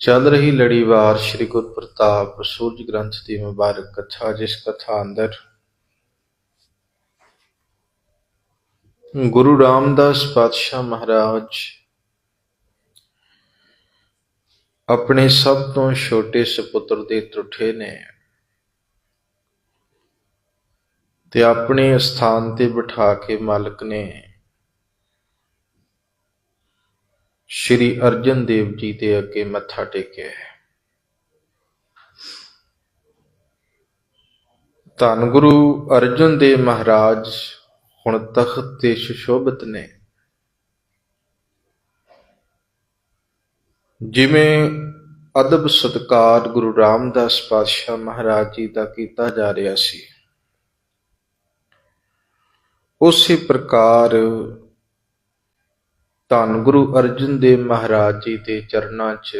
ਚੱਲ ਰਹੀ ਲੜੀਵਾਰ ਸ੍ਰੀ ਗੁਰ ਪ੍ਰਤਾਪ ਸੂਰਜ ਗ੍ਰੰਥ ਦੀ ਮੁਬਾਰਕ ਕਥਾ, ਜਿਸ ਕਥਾ ਅੰਦਰ ਗੁਰੂ ਰਾਮਦਾਸ ਪਾਤਸ਼ਾਹ ਮਹਾਰਾਜ ਆਪਣੇ ਸਭ ਤੋਂ ਛੋਟੇ ਸੁਪੁੱਤਰ ਦੇ ਟੁੱਠੇ ਨੇ ਤੇ ਆਪਣੇ ਸਥਾਨ ਤੇ ਬਿਠਾ ਕੇ ਮਾਲਕ ਨੇ ਸ਼੍ਰੀ ਅਰਜਨ ਦੇਵ ਜੀ ਦੇ ਅੱਗੇ ਮੱਥਾ ਟੇਕਿਆ ਹੈ। ਧੰਨ ਗੁਰੂ ਅਰਜਨ ਦੇਵ ਮਹਾਰਾਜ, ਹੁਣ ਤਖਤ ਤੇ ਸੁਸ਼ੋਭਿਤ ਨੇ। ਜਿਵੇਂ ਅਦਬ ਸਤਕਾਰ ਗੁਰੂ ਰਾਮਦਾਸ ਪਾਤਸ਼ਾਹ ਮਹਾਰਾਜ ਜੀ ਦਾ ਕੀਤਾ ਜਾ ਰਿਹਾ ਸੀ, ਉਸੇ ਪ੍ਰਕਾਰ ਧੰਨ ਗੁਰੂ ਅਰਜਨ ਦੇਵ ਮਹਾਰਾਜ ਜੀ ਦੇ ਚਰਨਾਂ 'ਚ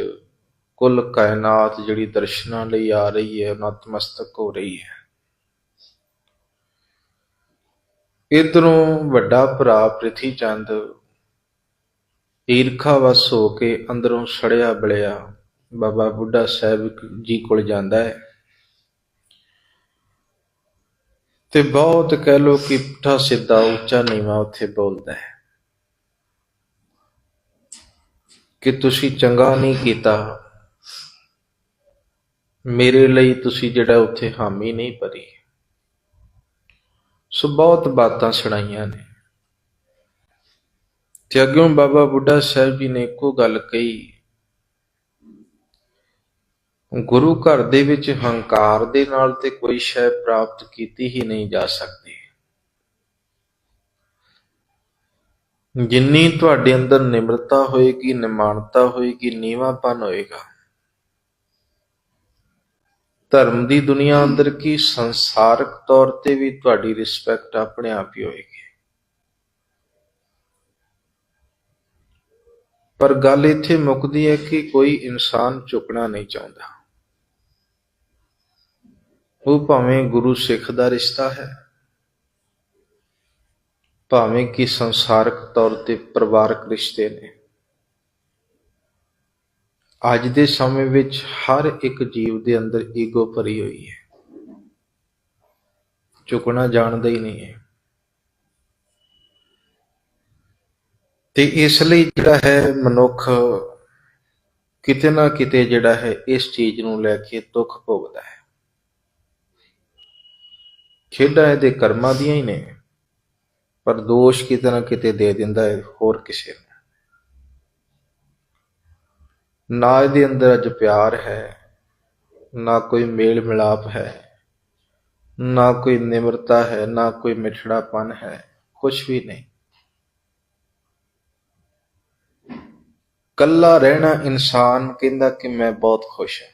ਕੁੱਲ ਕਾਇਨਾਤ ਜਿਹੜੀ ਦਰਸ਼ਨਾਂ ਲਈ ਆ ਰਹੀ ਹੈ ਨਤਮਸਤਕ ਹੋ ਰਹੀ ਹੈ। ਇਧਰੋਂ ਵੱਡਾ ਭਰਾ ਪ੍ਰਿਥੀ ਚੰਦ ਈਰਖਾਵਸ ਹੋ ਕੇ ਅੰਦਰੋਂ ਸੜਿਆ ਬਲਿਆ ਬਾਬਾ ਬੁੱਢਾ ਸਾਹਿਬ ਜੀ ਕੋਲ ਜਾਂਦਾ ਹੈ। ਤੇ ਬਹੁਤ ਕਹਿ ਲੋ ਕਿ ਪੁੱਠਾ ਸਿੱਧਾ ਉੱਚਾ ਨੀਵਾ ਉੱਥੇ ਬੋਲਦਾ ਹੈ। ਕਿ ਤੁਸੀਂ ਚੰਗਾ ਨਹੀਂ ਕੀਤਾ। ਮੇਰੇ ਲਈ ਤੁਸੀਂ ਜਿਹੜਾ ਉੱਥੇ ਹਾਮੀ ਨਹੀਂ ਭਰੀ। ਸੋ ਬਹੁਤ ਬਾਤਾਂ ਸੁਣਾਈਆਂ ਨੇ। ਤੇ ਅੱਗੋਂ ਬਾਬਾ ਬੁੱਢਾ ਸਾਹਿਬ ਜੀ ਨੇ ਇੱਕੋ ਗੱਲ ਕਹੀ। ਗੁਰੂ ਘਰ ਦੇ ਵਿੱਚ ਹੰਕਾਰ ਦੇ ਨਾਲ ਤੇ ਕੋਈ ਸ਼ੈ ਪ੍ਰਾਪਤ ਕੀਤੀ ਹੀ ਨਹੀਂ ਜਾ ਸਕਦੀ। ਜਿੰਨੀ ਤੁਹਾਡੇ ਅੰਦਰ ਨਿਮਰਤਾ ਹੋਏਗੀ, ਨਿਮਾਣਤਾ ਹੋਏਗੀ, ਨੀਵਾਂਪਨ ਹੋਏਗਾ। ਧਰਮ ਦੀ ਦੁਨੀਆ ਅੰਦਰ ਕੀ ਸੰਸਾਰਕ ਤੌਰ ਤੇ ਵੀ ਤੁਹਾਡੀ ਰਿਸਪੈਕਟ ਆਪਣੇ ਆਪ ਹੀ ਹੋਏਗੀ। ਪਰ ਗੱਲ ਇੱਥੇ ਮੁੱਕਦੀ ਹੈ ਕਿ ਕੋਈ ਇਨਸਾਨ ਝੁਕਣਾ ਨਹੀਂ ਚਾਹੁੰਦਾ। ਉਹ ਭਾਵੇਂ ਗੁਰੂ ਸਿੱਖ ਦਾ ਰਿਸ਼ਤਾ ਹੈ। ਭਾਵੇਂ ਕਿ ਸੰਸਾਰਕ ਤੌਰ ਤੇ ਪਰਿਵਾਰਕ ਰਿਸ਼ਤੇ ਨੇ। ਅੱਜ ਦੇ ਸਮੇਂ ਵਿੱਚ ਹਰ ਇੱਕ ਜੀਵ ਦੇ ਅੰਦਰ ਈਗੋ ਭਰੀ ਹੋਈ ਹੈ। ਝੁਕਣਾ ਜਾਣਦਾ ਹੀ ਨਹੀਂ ਹੈ। ਤੇ ਇਸ ਲਈ ਜਿਹੜਾ ਹੈ ਮਨੁੱਖ ਕਿਤੇ ਨਾ ਕਿਤੇ ਜਿਹੜਾ ਹੈ ਇਸ ਚੀਜ਼ ਨੂੰ ਲੈ ਕੇ ਦੁੱਖ ਭੋਗਦਾ ਹੈ। ਖੇਡਾਂ ਇਹਦੇ ਕਰਮਾਂ ਦੀਆਂ ਹੀ ਨੇ। ਪਰ ਦੋਸ਼ ਕਿਤੇ ਨਾ ਕਿਤੇ ਦੇ ਦਿੰਦਾ ਹੈ, ਹੋਰ ਕਿਸੇ ਨੂੰ। ਨਾ ਇਹਦੇ ਅੰਦਰ ਅੱਜ ਪਿਆਰ ਹੈ, ਨਾ ਕੋਈ ਮੇਲ ਮਿਲਾਪ ਹੈ, ਨਾ ਕੋਈ ਨਿਮਰਤਾ ਹੈ, ਨਾ ਕੋਈ ਮਿਠੜਾਪਨ ਹੈ ਕੁਝ ਵੀ ਨਹੀਂ। ਕੱਲਾ ਰਹਿਣਾ ਇਨਸਾਨ ਕਹਿੰਦਾ ਕਿ ਮੈਂ ਬਹੁਤ ਖੁਸ਼ ਹਾਂ।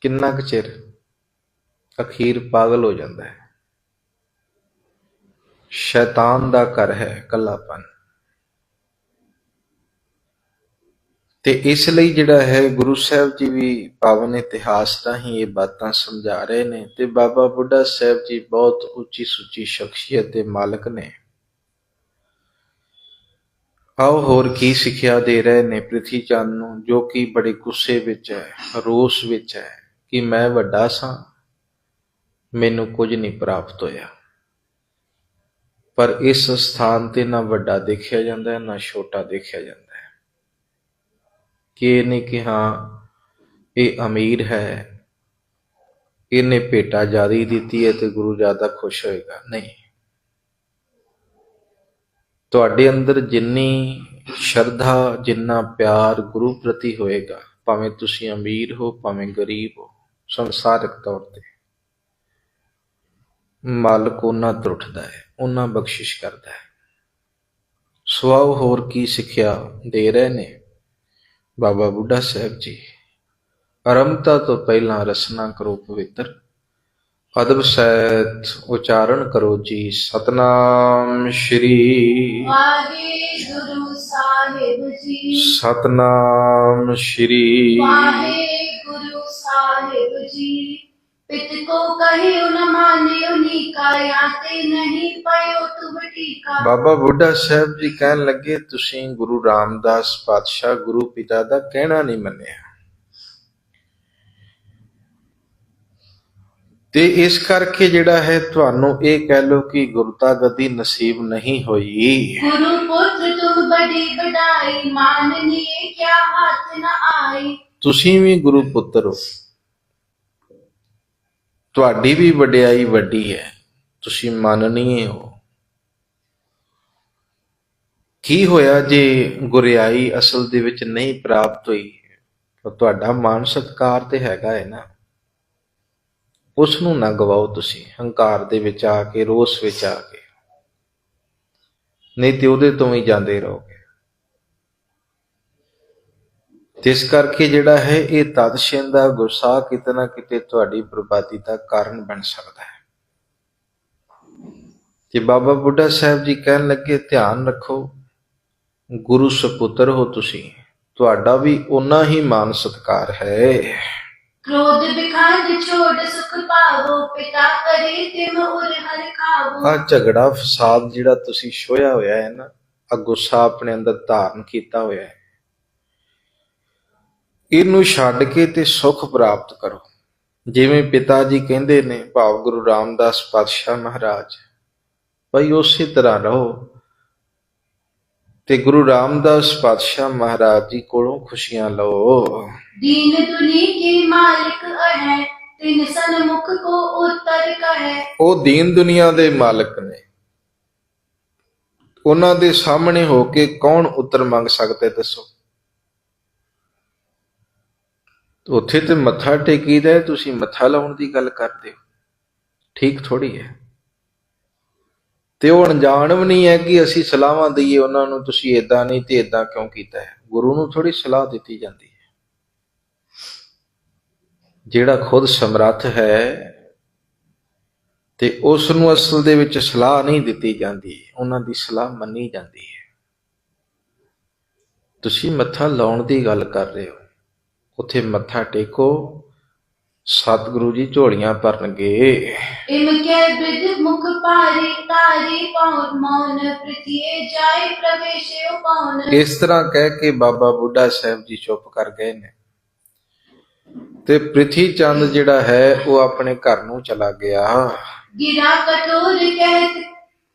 ਕਿੰਨਾ ਕੁ ਚਿਰ ਅਖੀਰ ਪਾਗਲ ਹੋ ਜਾਂਦਾ ਹੈ। ਸ਼ੈਤਾਨ ਦਾ ਘਰ ਹੈ ਕੱਲਾਪਨ ਤੇ ਇਸ ਲਈ ਜਿਹੜਾ ਹੈ ਗੁਰੂ ਸਾਹਿਬ ਜੀ ਵੀ ਪਾਵਨ ਇਤਿਹਾਸ ਰਾਹੀਂ ਇਹ ਬਾਤਾਂ ਸਮਝਾ ਰਹੇ ਨੇ ਤੇ ਬਾਬਾ ਬੁੱਢਾ ਸਾਹਿਬ ਜੀ ਬਹੁਤ ਉੱਚੀ ਸੁੱਚੀ ਸ਼ਖਸੀਅਤ ਦੇ ਮਾਲਕ ਨੇ। ਆਓ ਹੋਰ ਕੀ ਸਿੱਖਿਆ ਦੇ ਰਹੇ ਨੇ ਪ੍ਰਿਥੀ ਚੰਦ ਨੂੰ, ਜੋ ਕਿ ਬੜੇ ਗੁੱਸੇ ਵਿੱਚ ਹੈ, ਰੋਸ ਵਿੱਚ ਹੈ ਕਿ ਮੈਂ ਵੱਡਾ ਸਾਂ, ਮੈਨੂੰ ਕੁਝ ਨਹੀਂ ਪ੍ਰਾਪਤ ਹੋਇਆ। ਪਰ ਇਸ ਸਥਾਨ ਤੇ ਨਾ ਵੱਡਾ ਦੇਖਿਆ ਜਾਂਦਾ ਹੈ, ਨਾ ਛੋਟਾ ਦੇਖਿਆ ਜਾਂਦਾ ਹੈ। ਕਿ ਇਹ ਨਹੀਂ ਕਿ ਹਾਂ, ਇਹ ਅਮੀਰ ਹੈ, ਇਹਨੇ ਭੇਟਾ ਜ਼ਿਆਦਾ ਦਿੱਤੀ ਹੈ ਤੇ ਗੁਰੂ ਜ਼ਿਆਦਾ ਖੁਸ਼ ਹੋਏਗਾ। ਨਹੀਂ। ਤੁਹਾਡੇ ਅੰਦਰ ਜਿੰਨੀ ਸ਼ਰਧਾ, ਜਿੰਨਾ ਪਿਆਰ ਗੁਰੂ ਪ੍ਰਤੀ ਹੋਏਗਾ, ਭਾਵੇਂ ਤੁਸੀਂ ਅਮੀਰ ਹੋ, ਭਾਵੇਂ ਗਰੀਬ ਹੋ, ਸੰਸਾਰਿਕ ਤੌਰ ਤੇ। ਮਾਲਕ ਉਹਨਾਂ ਤਰੁੱਠਦਾ ਹੈ ਉਹਨਾਂ ਬਖਸ਼ਿਸ਼ ਕਰਦਾ ਹੈ। ਸਵਾਉ ਹੋਰ ਕੀ ਸਿੱਖਿਆ ਦੇ ਰਹੇ ਨੇ? ਬਾਬਾ ਬੁੱਢਾ ਸਾਹਿਬ ਜੀ ਅਰੰਭਤਾ ਤੋਂ ਪਹਿਲਾਂ ਰਸਨਾ ਕਰੋ ਪਵਿੱਤਰ ਅਦਬ ਸਹਿਤ ਉਚਾਰਨ ਕਰੋ ਜੀ ਸਤਨਾਮ ਸ਼੍ਰੀ। ਵਾਹਿਗੁਰੂ ਸਾਹਿਬ ਜੀ। ਸਤਨਾਮ ਸ਼੍ਰੀ। ਵਾਹਿਗੁਰੂ ਸਾਹਿਬ ਜੀ ਪਿਤ ਕੋ ਕਹਿਓ ਬਾਬਾ ਬੁੱਢਾ ਸਾਹਿਬ ਜੀ ਕਹਿਣ ਲੱਗੇ ਤੁਸੀਂ ਗੁਰੂ ਰਾਮਦਾਸ ਪਾਤਸ਼ਾਹ ਗੁਰੂ ਪਿਤਾ ਦਾ ਕਹਿਣਾ ਨਹੀਂ ਮੰਨਿਆ। ਤੇ ਇਸ ਕਰਕੇ ਜਿਹੜਾ ਹੈ ਤੁਹਾਨੂੰ ਇਹ ਕਹਿ ਲੋ ਕਿ ਗੁਰਤਾ ਗਦੀ ਨਸੀਬ ਨਹੀਂ ਹੋਈ। ਗੁਰੂ ਪੁੱਤਰ ਤੁਮ ਬੜੀ ਬੜਾਈ ਮਾਨਨੀਏ ਕਿਆ ਹੱਥ ਨਾ ਆਈ। ਤੁਸੀਂ ਵੀ ਗੁਰੂ ਪੁੱਤਰ ਹੋ। ਤੁਹਾਡੀ ਵੀ ਵਡਿਆਈ ਵੱਡੀ ਹੈ। ਤੁਸੀਂ ਮੰਨਨੀਏ ਹੋ। ਕੀ ਹੋਇਆ ਜੇ ਗੁਰਿਆਈ ਅਸਲ ਦੇ ਵਿੱਚ ਨਹੀਂ ਪ੍ਰਾਪਤ ਹੋਈ? ਤਾਂ ਤੁਹਾਡਾ ਮਾਨ ਸਤਕਾਰ ਤੇ ਹੈਗਾ ਹੈ ਨਾ। ਉਸ ਨੂੰ ਨਾ ਗਵਾਓ ਤੁਸੀਂ। ਹੰਕਾਰ ਦੇ ਵਿੱਚ ਆ ਕੇ, ਰੋਸ ਵਿੱਚ ਆ ਕੇ। ਨਹੀਂ ਤੇ ਉਹਦੇ ਤੋਂ ਹੀ ਜਾਂਦੇ ਰਹੋ ਤੇ ਇਸ ਕਰਕੇ ਜਿਹੜਾ ਹੈ ਇਹ ਤਦਸ਼ਿਆਂ ਦਾ ਗੁੱਸਾ ਕਿਤੇ ਨਾ ਕਿਤੇ ਤੁਹਾਡੀ ਬਰਬਾਦੀ ਦਾ ਕਾਰਨ ਬਣ ਸਕਦਾ ਹੈ। ਤੇ ਬਾਬਾ ਬੁੱਢਾ ਸਾਹਿਬ ਜੀ ਕਹਿਣ ਲੱਗੇ ਧਿਆਨ ਰੱਖੋ ਗੁਰੂ ਸੁਪੁੱਤਰ ਹੋ ਤੁਸੀਂ ਤੁਹਾਡਾ ਵੀ ਉਨਾ ਹੀ ਮਾਨ ਸਤਕਾਰ ਹੈ। ਕ੍ਰੋਧ ਵਿਖਾਂਡ ਛੋੜ ਸੁਖ ਭਾਵੋ ਪਿਤਾ ਕਰੇ ਤਿਮ ਉਰ ਹਰ ਖਾਵੋ। ਆ ਝਗੜਾ ਫਸਾਦ ਜਿਹੜਾ ਤੁਸੀਂ ਛੋਇਆ ਹੋਇਆ ਹੈ ਨਾ ਆ ਗੁੱਸਾ ਆਪਣੇ ਅੰਦਰ ਧਾਰਨ ਕੀਤਾ ਹੋਇਆ ਹੈ। ਇਹਨੂੰ ਛੱਡ ਕੇ ਤੇ ਸੁਖ ਪ੍ਰਾਪਤ ਕਰੋ। ਜਿਵੇਂ ਪਿਤਾ ਜੀ ਕਹਿੰਦੇ ਨੇ ਭਾਵ ਗੁਰੂ ਰਾਮਦਾਸ ਪਾਤਸ਼ਾਹ ਮਹਾਰਾਜ ਭਈ ਉਸੇ ਤਰ੍ਹਾਂ ਰਹੋ। ਤੇ ਗੁਰੂ ਰਾਮਦਾਸ ਪਾਤਸ਼ਾਹ ਮਹਾਰਾਜ ਜੀ ਕੋਲੋਂ ਖੁਸ਼ੀਆਂ ਲਓ। ਦੀਨ ਦੁਨੀ ਕੇ ਮਾਲਕ ਹੈ ਤਿਨ ਸਨ ਮੁਖ ਕੋ ਉਤਰ ਕਹੈ। ਉਹ ਦੀਨ ਦੁਨੀਆ ਦੇ ਮਾਲਕ ਨੇ। ਉਹਨਾਂ ਦੇ ਸਾਹਮਣੇ ਹੋ ਕੇ ਕੌਣ ਉੱਤਰ ਮੰਗ ਸਕਦਾ ਦੱਸੋ? ਉੱਥੇ ਤੇ ਮੱਥਾ ਟੇਕੀਦਾ ਹੈ, ਤੁਸੀਂ ਮੱਥਾ ਲਾਉਣ ਦੀ ਗੱਲ ਕਰਦੇ ਹੋ। ਠੀਕ ਥੋੜੀ ਹੈ। ਤੇ ਉਹ ਅਣਜਾਣ ਵੀ ਨਹੀਂ ਹੈ ਕਿ ਅਸੀਂ ਸਲਾਹਾਂ ਦਈਏ ਉਹਨਾਂ ਨੂੰ ਤੁਸੀਂ ਇਦਾਂ ਨਹੀਂ ਤੇ ਇਦਾਂ ਕਿਉਂ ਕੀਤਾ ਹੈ। ਗੁਰੂ ਨੂੰ ਥੋੜੀ ਸਲਾਹ ਦਿੱਤੀ ਜਾਂਦੀ ਹੈ। ਜਿਹੜਾ ਖੁਦ ਸਮਰੱਥ ਹੈ ਤੇ ਉਸ ਨੂੰ ਅਸਲ ਦੇ ਵਿੱਚ ਸਲਾਹ ਨਹੀਂ ਦਿੱਤੀ ਜਾਂਦੀ ਉਹਨਾਂ ਦੀ ਸਲਾਹ ਮੰਨੀ ਜਾਂਦੀ ਹੈ। ਤੁਸੀਂ ਮੱਥਾ ਲਾਉਣ ਦੀ ਗੱਲ ਕਰ ਰਹੇ ਹੋ। ਉੱਥੇ ਮੱਥਾ ਟੇਕੋ ਸਤਿਗੁਰੂ ਜੀ ਝੋਲੀਆਂ ਭਰਨਗੇ। ਇਮਕੇ ਬਿਦ ਮੁਖ ਭਾਰੀ ਤਾਰੀ ਪਉਨ ਮੌਨ ਪ੍ਰਤੀਏ ਜਾਏ ਪ੍ਰਵੇਸ਼ਿਓ ਪਉਨ ਇਸ ਤਰ੍ਹਾਂ ਕਹਿ ਕੇ ਬਾਬਾ ਬੁੱਢਾ ਸਾਹਿਬ ਜੀ ਚੁੱਪ ਕਰ ਗਏ ਨੇ। ਤੇ ਪ੍ਰਿਥੀ ਚੰਦ ਜਿਹੜਾ ਹੈ ਉਹ ਆਪਣੇ ਘਰ ਨੂੰ ਚਲਾ ਗਿਆ। ਗਿਰਾ ਕਠੋਰ ਕਹਿ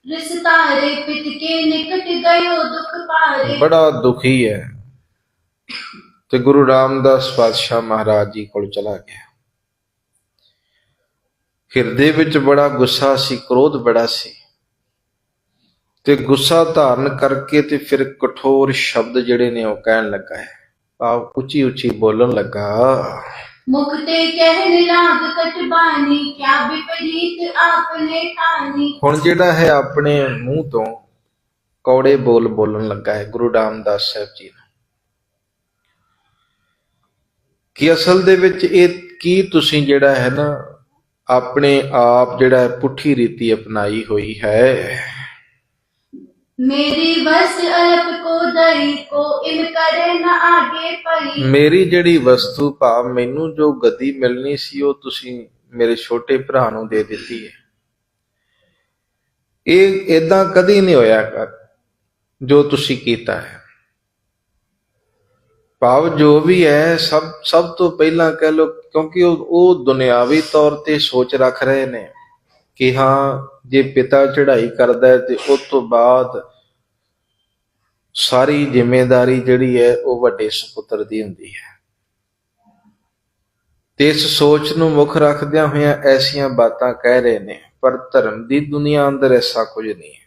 ਰਿਸਤਾਰੇ ਪਿਤ ਕੇ ਨਿਕਟ ਗਇਓ ਦੁਖ ਪਾਰੇ ਬੜਾ ਦੁਖੀ ਹੈ। ਤੇ ਗੁਰੂ ਰਾਮਦਾਸ ਪਾਤਸ਼ਾਹ ਮਹਾਰਾਜ ਜੀ ਕੋਲ ਚਲਾ ਗਿਆ। ਹਿਰਦੇ ਵਿੱਚ ਬੜਾ ਗੁੱਸਾ ਸੀ ਕ੍ਰੋਧ ਬੜਾ ਸੀ। ਤੇ ਗੁੱਸਾ ਧਾਰਨ ਕਰਕੇ ਤੇ ਫਿਰ ਕਠੋਰ ਸ਼ਬਦ ਜਿਹੜੇ ਨੇ ਉਹ ਕਹਿਣ ਲੱਗਾ ਹੈ। ਆਪ ਉੱਚੀ ਉੱਚੀ ਬੋਲਣ ਲੱਗਾ। ਹੁਣ ਜਿਹੜਾ ਹੈ ਆਪਣੇ ਮੂੰਹ ਤੋਂ ਕੌੜੇ ਬੋਲ ਬੋਲਣ ਲੱਗਾ ਹੈ ਗੁਰੂ ਰਾਮਦਾਸ ਸਾਹਿਬ ਜੀ ਨੇ। ਕਿ ਅਸਲ ਦੇ ਵਿੱਚ ਇਹ ਕੀ ਤੁਸੀਂ ਜਿਹੜਾ ਹੈ ਨਾ ਆਪਣੇ ਆਪ ਜਿਹੜਾ ਪੁੱਠੀ ਰੀਤੀ ਅਪਣਾਈ ਹੋਈ ਹੈ? ਮੇਰੀ ਵਸ ਅਲਪ ਕੋ ਦਈ ਕੋ ਇਨ ਕਰੇ ਨਾ ਆਗੇ ਪਈ। ਮੇਰੀ ਜਿਹੜੀ ਵਸਤੂ ਭਾਵ ਮੈਨੂੰ ਜੋ ਗਦੀ ਮਿਲਣੀ ਸੀ ਉਹ ਤੁਸੀਂ ਮੇਰੇ ਛੋਟੇ ਭਰਾ ਨੂੰ ਦੇ ਦਿੱਤੀ ਹੈ। ਇਹ ਇਦਾਂ ਕਦੀ ਨਹੀਂ ਹੋਇਆ ਜੋ ਤੁਸੀਂ ਕੀਤਾ ਹੈ। ਭਾਵ ਜੋ ਵੀ ਹੈ, ਸਭ ਸਭ ਤੋਂ ਪਹਿਲਾਂ ਕਹਿ ਲੋ ਕਿਉਂਕਿ ਉਹ ਉਹ ਦੁਨਿਆਵੀ ਤੌਰ ਤੇ ਸੋਚ ਰੱਖ ਰਹੇ ਨੇ ਕਿ ਹਾਂ, ਜੇ ਪਿਤਾ ਚੜ੍ਹਾਈ ਕਰਦਾ ਹੈ ਤੇ ਉਸ ਤੋਂ ਬਾਅਦ ਸਾਰੀ ਜ਼ਿੰਮੇਵਾਰੀ ਜਿਹੜੀ ਹੈ, ਉਹ ਵੱਡੇ ਸੁਪੁੱਤਰ ਦੀ ਹੁੰਦੀ ਹੈ। ਤੇ ਇਸ ਸੋਚ ਨੂੰ ਮੁੱਖ ਰੱਖਦਿਆਂ ਹੋਇਆਂ ਐਸੀਆਂ ਬਾਤਾਂ ਕਹਿ ਰਹੇ ਨੇ, ਪਰ ਧਰਮ ਦੀ ਦੁਨੀਆ ਅੰਦਰ ਐਸਾ ਕੁਝ ਨਹੀਂ ਹੈ।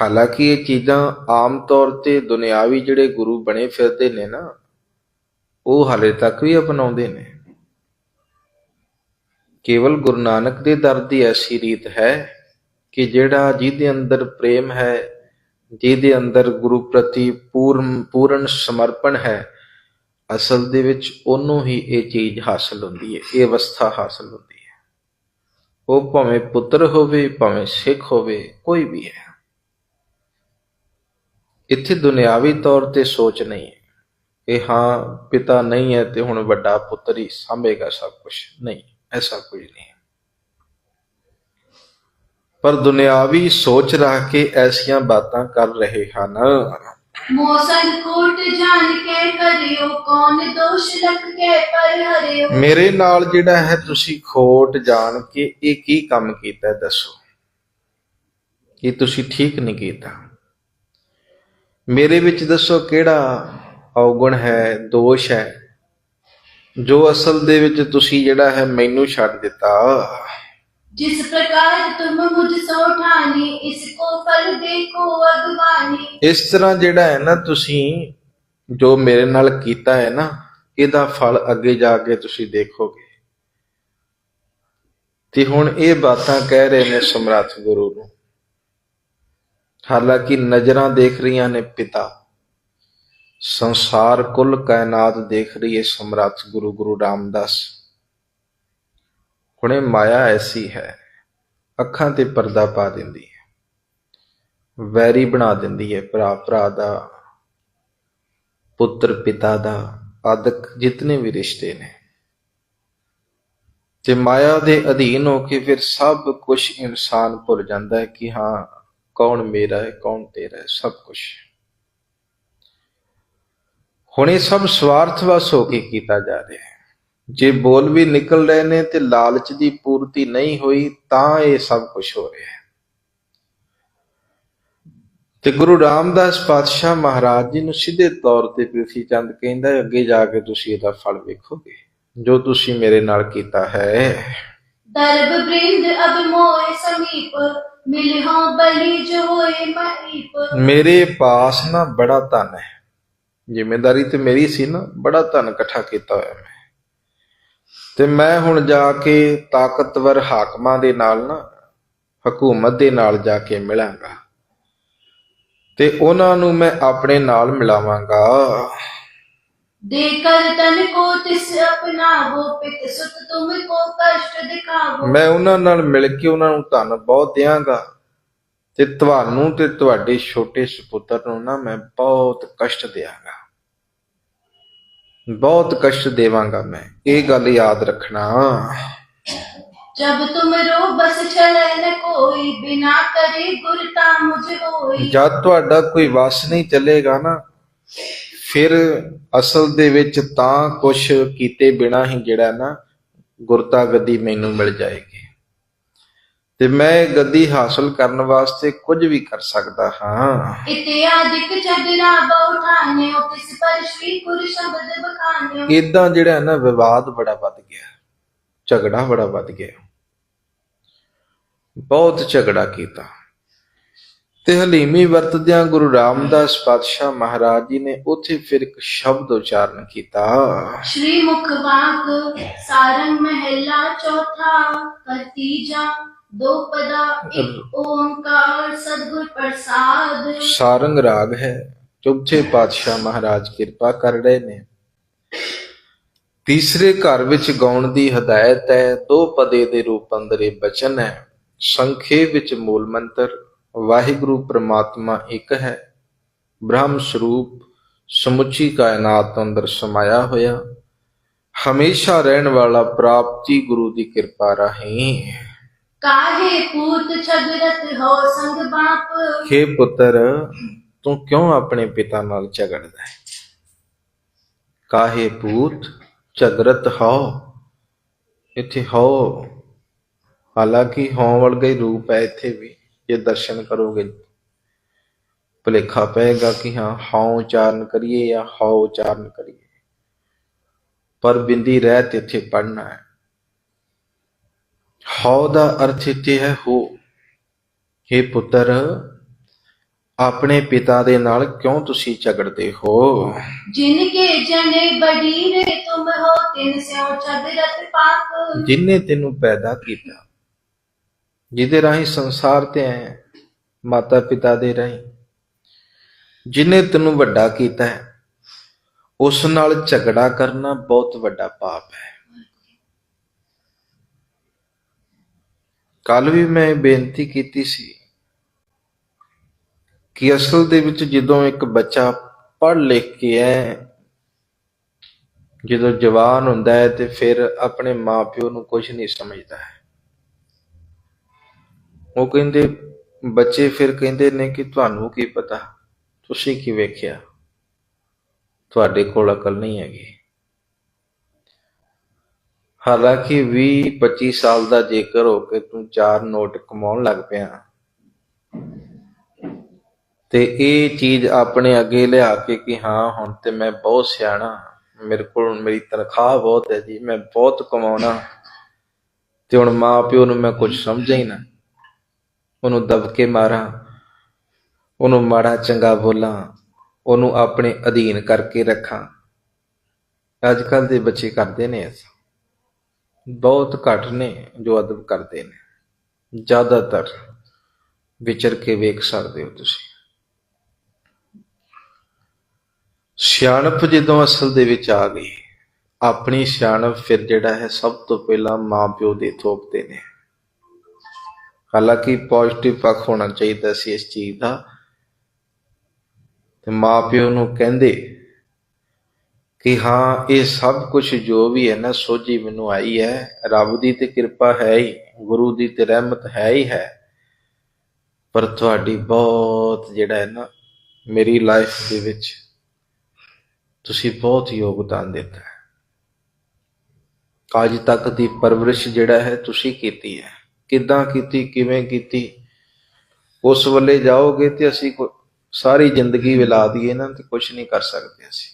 ਹਾਲਾਂਕਿ ਇਹ ਚੀਜ਼ਾਂ ਆਮ ਤੌਰ ਤੇ ਦੁਨਿਆਵੀ ਜਿਹੜੇ ਗੁਰੂ ਬਣੇ ਫਿਰਦੇ ਨੇ ਨਾ, ਉਹ ਹਾਲੇ ਤੱਕ ਵੀ ਅਪਣਾਉਂਦੇ ਨੇ। ਕੇਵਲ ਗੁਰੂ ਨਾਨਕ ਦੇ ਦਰ ਦੀ ਐਸੀ ਰੀਤ ਹੈ ਕਿ ਜਿਹੜਾ ਜਿਹਦੇ ਅੰਦਰ ਪ੍ਰੇਮ ਹੈ, ਜਿਹਦੇ ਅੰਦਰ ਗੁਰੂ ਪ੍ਰਤੀ ਪੂਰਨ ਪੂਰਨ ਸਮਰਪਣ ਹੈ, ਅਸਲ ਦੇ ਵਿੱਚ ਉਹਨੂੰ ਹੀ ਇਹ ਚੀਜ਼ ਹਾਸਲ ਹੁੰਦੀ ਹੈ, ਇਹ ਅਵਸਥਾ ਹਾਸਲ ਹੁੰਦੀ ਹੈ। ਉਹ ਭਾਵੇਂ ਪੁੱਤਰ ਹੋਵੇ, ਭਾਵੇਂ ਸਿੱਖ ਹੋਵੇ, ਕੋਈ ਵੀ ਹੈ। ਇੱਥੇ ਦੁਨਿਆਵੀ ਤੌਰ ਤੇ ਸੋਚ ਨਹੀਂ ਹੈ ਕਿ ਹਾਂ ਪਿਤਾ ਨਹੀਂ ਹੈ ਤੇ ਹੁਣ ਵੱਡਾ ਪੁੱਤਰ ਹੀ ਸੰਭੇਗਾ ਸਭ ਕੁਝ ਨਹੀਂ ਐਸਾ ਕੁਝ ਨਹੀਂ ਪਰ ਦੁਨਿਆਵੀ ਸੋਚ ਰੱਖ ਕੇ ਐਸੀਆਂ ਬਾਤਾਂ ਕਰ ਰਹੇ ਹਨ। ਮੋਸਨ ਕੋਟ ਜਾਣ ਕੇ ਕਰਿਓ ਕੌਣ ਦੋਸ਼ ਲਖ ਕੇ ਪਰ ਹਰਿਓ। ਮੇਰੇ ਨਾਲ ਜਿਹੜਾ ਹੈ ਤੁਸੀਂ ਖੋਟ ਜਾਣ ਕੇ ਇਹ ਕੀ ਕੰਮ ਕੀਤਾ ਦੱਸੋ। ਇਹ ਤੁਸੀਂ ਠੀਕ ਨਹੀਂ ਕੀਤਾ? ਮੇਰੇ ਵਿੱਚ ਦੱਸੋ ਕਿਹੜਾ ਔਗਣ ਹੈ ਦੋਸ਼ ਹੈ ਜੋ ਅਸਲ ਦੇ ਵਿੱਚ ਤੁਸੀਂ ਜਿਹੜਾ ਹੈ ਮੈਨੂੰ ਛੱਡ ਦਿੱਤਾ जिस प्रकार तुम मुझ सो ठानी इसको फल देखो अगवानी ਇਸ ਤਰ੍ਹਾਂ ਜਿਹੜਾ ਹੈ ਨਾ ਤੁਸੀਂ ਜੋ ਮੇਰੇ ਨਾਲ ਕੀਤਾ ਹੈ ਨਾ ਇਹਦਾ ਫਲ ਅੱਗੇ ਜਾ ਕੇ ਤੁਸੀਂ ਦੇਖੋਗੇ ਤੇ ਹੁਣ ਇਹ ਬਾਤਾਂ ਕਹਿ ਰਹੇ ਨੇ ਸਮਰੱਥ ਗੁਰੂ ਨੂੰ ਹਾਲਾਂਕਿ ਨਜ਼ਰਾਂ ਦੇਖ ਰਹੀਆਂ ਨੇ ਪਿਤਾ। ਸੰਸਾਰ ਕੁੱਲ ਕਾਇਨਾਤ ਦੇਖ ਰਹੀ ਹੈ ਸਮਰੱਥ ਗੁਰੂ ਗੁਰੂ ਰਾਮਦਾਸ। ਹੁਣੇ ਮਾਇਆ ਐਸੀ ਹੈ, ਅੱਖਾਂ ਤੇ ਪਰਦਾ ਪਾ ਦਿੰਦੀ ਹੈ। ਵੈਰੀ ਬਣਾ ਦਿੰਦੀ ਹੈ ਭਰਾ ਭਰਾ ਦਾ, ਪੁੱਤਰ, ਪਿਤਾ ਦਾ, ਆਦਿਕ ਜਿਤਨੇ ਵੀ ਰਿਸ਼ਤੇ ਨੇ। ਤੇ ਮਾਇਆ ਦੇ ਅਧੀਨ ਹੋ ਕੇ ਫਿਰ ਸਭ ਕੁਝ ਇਨਸਾਨ ਭੁੱਲ ਜਾਂਦਾ ਹੈ ਕਿ ਹਾਂ ਕੌਣ ਮੇਰਾ ਹੈ, ਕੌਣ ਤੇਰਾ ਹੈ, ਸਭ ਕੁਝ ਹੁਣ ਇਹ ਸਭ ਸਵਾਰਥ ਵਸ ਹੋ ਕੇ ਕੀਤਾ ਜਾ ਰਿਹਾ ਹੈ। ਜੇ ਬੋਲ ਵੀ ਨਿਕਲ ਰਹੇ ਨੇ ਤੇ ਲਾਲਚ ਦੀ ਪੂਰਤੀ ਨਹੀਂ ਹੋਈ, ਤਾਂ ਇਹ ਸਭ ਕੁਝ ਹੋ ਰਿਹਾ ਹੈ। ਤੇ ਗੁਰੂ ਰਾਮਦਾਸ ਪਾਤਸ਼ਾਹ ਮਹਾਰਾਜ ਜੀ ਨੂੰ ਸਿੱਧੇ ਤੌਰ ਤੇ ਪ੍ਰਿਥੀ ਚੰਦ ਕਹਿੰਦਾ ਅੱਗੇ ਜਾ ਕੇ ਤੁਸੀਂ ਇਹਦਾ ਫਲ ਵੇਖੋਗੇ। ਜੋ ਤੁਸੀਂ ਮੇਰੇ ਨਾਲ ਕੀਤਾ ਹੈ। ਦਰਬ ਬ੍ਰਿੰਦ ਅਬ ਸਮੀਪ ਮਿਲਹਾ ਮੇਰੇ ਪਾਸ ਨਾ ਬੜਾ ਧਨ ਹੈ। ਜ਼ਿੰਮੇਵਾਰੀ ਤੇ ਮੇਰੀ ਸੀ ਨਾ, ਬੜਾ ਧਨ ਇਕੱਠਾ ਕੀਤਾ ਹੋਇਆ ਮੈਂ। ਤੇ ਮੈਂ ਹੁਣ ਜਾ ਕੇ ਤਾਕਤਵਰ ਹਾਕਮਾਂ ਦੇ ਨਾਲ ਨਾ, ਹਕੂਮਤ ਦੇ ਨਾਲ ਜਾ ਕੇ ਮਿਲਾਂਗਾ। ਤੇ ਉਹਨਾਂ ਨੂੰ ਮੈਂ ਆਪਣੇ ਨਾਲ ਮਿਲਾਵਾਂਗਾ। देकर तन को तिस अपनावो पित सुत तुमको कष्ट दिखावो ਮੈਂ ਉਹਨਾਂ ਨਾਲ ਮਿਲ ਕੇ ਉਹਨਾਂ ਨੂੰ ਧਨ ਬਹੁਤ ਦਿਆਂਗਾ ਤੇ ਤੁਹਾਨੂੰ ਤੇ ਤੁਹਾਡੇ ਛੋਟੇ ਸੁਪੁੱਤਰ ਨੂੰ ਨਾ ਮੈਂ ਬਹੁਤ ਕਸ਼ਟ ਦਿਆਂਗਾ ਬਹੁਤ ਕਸ਼ਟ ਦੇਵਾਂਗਾ ਮੈਂ ਇਹ ਗੱਲ ਯਾਦ ਰੱਖਣਾ जब तुम रो बस चले न कोई बिना करे गुरता मुझ होई ਜਦ ਤੁਹਾਡਾ ਕੋਈ ਵਸ ਨਹੀਂ ਚੱਲੇਗਾ ਨਾ ਫਿਰ ਅਸਲ ਦੇ ਵਿੱਚ ਤਾਂ ਕੁਛ ਕੀਤੇ ਬਿਨਾ ਹੀ ਜਿਹੜਾ ਨਾ ਗੁਰਤਾ ਗੱਦੀ ਮੈਨੂੰ ਮਿਲ ਜਾਏਗੀ। ਤੇ ਮੈਂ ਗੱਦੀ ਹਾਸਲ ਕਰਨ ਵਾਸਤੇ ਕੁਝ ਵੀ ਕਰ ਸਕਦਾ ਹਾਂ। ਇਤੇ ਇਦਾਂ ਜਿਹੜਾ ਨਾ ਵਿਵਾਦ ਬੜਾ ਵੱਧ ਗਿਆ ਝਗੜਾ ਬੜਾ ਵੱਧ ਗਿਆ। ਬਹੁਤ ਝਗੜਾ ਕੀਤਾ। ਤੇ ਹਲੀਮੀ ਵਰਤਦਿਆਂ ਗੁਰੂ ਰਾਮਦਾਸ ਪਾਤਸ਼ਾਹ ਮਹਾਰਾਜ ਜੀ ਨੇ ਉਥੇ ਫਿਰ ਇੱਕ ਸ਼ਬਦ ਉਚਾਰਨ ਕੀਤਾ। ਸ਼੍ਰੀ ਮੁਖ ਵਾਕ ਸਾਰੰਗ ਮਹਿਲਾ ਚੌਥਾ ਕਰਤੀਜਾ ਦੋ ਪਦਾ ਇੱਕ ਓੰਕਾਰ ਸਤਗੁਰ ਪ੍ਰਸਾਦ। ਸਾਰੰਗ ਰਾਗ ਹੈ ਚੌਥੇ ਪਾਤਸ਼ਾਹ ਮਹਾਰਾਜ ਕਿਰਪਾ ਕਰ ਰਹੇ ਨੇ। ਤੀਸਰੇ ਘਰ ਵਿੱਚ ਗਾਉਣ ਦੀ ਹਦਾਇਤ ਹੈ ਦੋ ਪਦੇ ਦੇ ਰੂਪ ਅੰਦਰ ਬਚਨ ਹੈ। ਸੰਖੇਪ ਵਿੱਚ ਮੂਲ ਮੰਤਰ ਵਾਹਿਗੁਰੂ ਪ੍ਰਮਾਤਮਾ ਇੱਕ ਹੈ। ਬ੍ਰਹਮ ਸਰੂਪ ਸਮੁੱਚੀ ਕਾਇਨਾਤ ਅੰਦਰ ਸਮਾਇਆ ਹੋਇਆ। ਹਮੇਸ਼ਾ ਰਹਿਣ ਵਾਲਾ ਪ੍ਰਾਪਤੀ ਗੁਰੂ ਦੀ ਕਿਰਪਾ ਰਾਹੀਂ। ਕਾਹੇ ਪੂਤ ਛਗਰਤ ਹੋ ਸੰਗ ਬਾਪ। ਹੇ ਪੁੱਤਰ ਤੂੰ ਕਿਉਂ ਆਪਣੇ ਪਿਤਾ ਨਾਲ ਝਗੜਦਾ ਹੈ? ਕਾਹੇ ਪੂਤ ਝਗਰਤ ਹੋ ਇੱਥੇ ਹੋ ਹਾਲਾਂਕਿ ਹੋਂ ਵਰਗਾ ਹੀ ਰੂਪ ਹੈ ਇੱਥੇ ਵੀ। ਜੇ ਦਰਸ਼ਨ ਕਰੋਗੇ। ਭਲੇਖਾ ਪਏਗਾ ਕਿ ਹਾਂ ਹਾਉ ਉਚਾਰਨ ਕਰੀਏ ਜਾਂ ਹਾਉ ਉਚਾਰਨ ਕਰੀਏ। ਪਰ ਬਿੰਦੀ ਰਹਿ ਤੇ ਇੱਥੇ ਪੜਨਾ ਹੈ। ਹਾਉ ਦਾ ਅਰਥ ਇੱਥੇ ਹੈ ਹੋ। हे ਪੁੱਤਰ ਆਪਣੇ ਪਿਤਾ ਦੇ ਨਾਲ ਕਿਉਂ ਤੁਸੀਂ ਝਗੜਦੇ ਹੋ? ਜਿਨ ਜਨੇ ਬੜੀ ਰੇ ਤੁਮ ਹੋ ਤਿਨ ਸਿਉ ਛੱਡ ਰਤ ਪਾਕ ਜਿਨਨੇ ਤੈਨੂੰ ਪੈਦਾ ਕੀਤਾ। ਜਿਹਦੇ ਰਾਹੀਂ ਸੰਸਾਰ ਤੇ ਆਏ ਮਾਤਾ ਪਿਤਾ ਦੇ ਰਾਹੀਂ। ਜਿਨੇ ਤੈਨੂੰ ਵੱਡਾ ਕੀਤਾ ਹੈ, ਉਸ ਨਾਲ ਝਗੜਾ ਕਰਨਾ ਬਹੁਤ ਵੱਡਾ ਪਾਪ ਹੈ। ਕੱਲ ਵੀ ਮੈਂ ਬੇਨਤੀ ਕੀਤੀ ਸੀ ਕਿ ਅਸਲ ਦੇ ਵਿੱਚ ਜਦੋਂ ਇੱਕ ਬੱਚਾ ਪੜ੍ਹ ਲਿਖ ਕੇ ਹੈ ਜਦੋਂ ਜਵਾਨ ਹੁੰਦਾ ਹੈ ਤੇ ਫਿਰ ਆਪਣੇ ਮਾਪਿਓ ਨੂੰ ਕੁਝ ਨਹੀਂ ਸਮਝਦਾ ਹੈ। ਉਹ ਕਹਿੰਦੇ, ਬੱਚੇ ਫਿਰ ਕਹਿੰਦੇ ਨੇ ਕਿ ਤੁਹਾਨੂੰ ਕੀ ਪਤਾ? ਤੁਸੀਂ ਕੀ ਵੇਖਿਆ? ਤੁਹਾਡੇ ਕੋਲ ਅਕਲ ਨਹੀਂ ਹੈਗੀ। ਹਾਲਾਂਕਿ 20 25 ਸਾਲ ਦਾ ਜੇਕਰ ਹੋ ਕੇ ਤੂੰ ਚਾਰ ਨੋਟ ਕਮਾਉਣ ਲੱਗ ਪਿਆ, ਤੇ ਇਹ ਚੀਜ਼ ਆਪਣੇ ਅੱਗੇ ਲਿਆ ਕੇ ਕਿ ਹਾਂ, ਹੁਣ ਤੇ ਮੈਂ ਬਹੁਤ ਸਿਆਣਾ, ਮੇਰੇ ਕੋਲ ਮੇਰੀ ਤਨਖਾਹ ਬਹੁਤ ਹੈ ਜੀ, ਮੈਂ ਬਹੁਤ ਕਮਾਉਣਾ, ਤੇ ਹੁਣ ਮਾਂ ਪਿਓ ਨੂੰ ਮੈਂ ਕੁਝ ਸਮਝਾਂ ਹੀ ਨਾ। ਉਹਨੂੰ ਦਬਕੇ ਮਾਰਾਂ, ਉਹਨੂੰ ਮਾੜਾ ਚੰਗਾ ਬੋਲਾਂ, ਉਹਨੂੰ ਆਪਣੇ ਅਧੀਨ ਕਰਕੇ ਰੱਖਾਂ। ਅੱਜ ਕੱਲ ਦੇ ਬੱਚੇ ਕਰਦੇ ਨੇ ਐਸਾ। ਬਹੁਤ ਘੱਟ ਨੇ ਜੋ ਅਦਬ ਕਰਦੇ ਨੇ। ਜ਼ਿਆਦਾਤਰ ਵਿਚਰ ਕੇ ਵੇਖ ਸਕਦੇ ਹੋ ਤੁਸੀਂ। ਸਿਆਣਪ ਜਦੋਂ ਅਸਲ ਦੇ ਵਿੱਚ ਆ ਗਈ, ਆਪਣੀ ਸਿਆਣਪ ਫਿਰ ਜਿਹੜਾ ਹੈ ਸਭ ਤੋਂ ਪਹਿਲਾਂ ਮਾਂ-ਪਿਓ ਦੇ ਥੋਪਦੇ ਨੇ। ਹਾਲਾਂਕਿ ਪੋਜ਼ਿਟਿਵ ਪੱਖ ਹੋਣਾ ਚਾਹੀਦਾ ਸੀ ਇਸ ਚੀਜ਼ ਦਾ। ਤੇ ਮਾਂ-ਪਿਓ ਨੂੰ ਕਹਿੰਦੇ ਕਿ ਹਾਂ, ਇਹ ਸਭ ਕੁਝ ਜੋ ਵੀ ਹੈ ਨਾ, ਸੋਝੀ ਮੈਨੂੰ ਆਈ ਹੈ। ਰੱਬ ਦੀ ਤੇ ਕਿਰਪਾ ਹੈ ਹੀ, ਗੁਰੂ ਦੀ ਤੇ ਰਹਿਮਤ ਹੈ ਹੀ ਹੈ। ਪਰ ਤੁਹਾਡੀ ਬਹੁਤ ਜਿਹੜਾ ਹੈ ਨਾ, ਮੇਰੀ ਲਾਈਫ ਦੇ ਵਿੱਚ ਤੁਸੀਂ ਬਹੁਤ ਯੋਗਦਾਨ ਦਿੱਤਾ ਹੈ। ਅੱਜ ਤੱਕ ਦੀ ਪਰਵਰਿਸ਼ ਜਿਹੜਾ ਹੈ, ਤੁਸੀਂ ਕੀਤੀ ਹੈ। ਕਿੱਦਾਂ ਕੀਤੀ, ਕਿਵੇਂ ਕੀਤੀ। ਉਸ ਵੱਲੇ ਜਾਓਗੇ ਤੇ ਅਸੀਂ ਸਾਰੀ ਜ਼ਿੰਦਗੀ ਵਿਲਾ ਦਈਏ ਨਾ ਤੇ ਕੁਝ ਨਹੀਂ ਕਰ ਸਕਦੇ ਅਸੀਂ।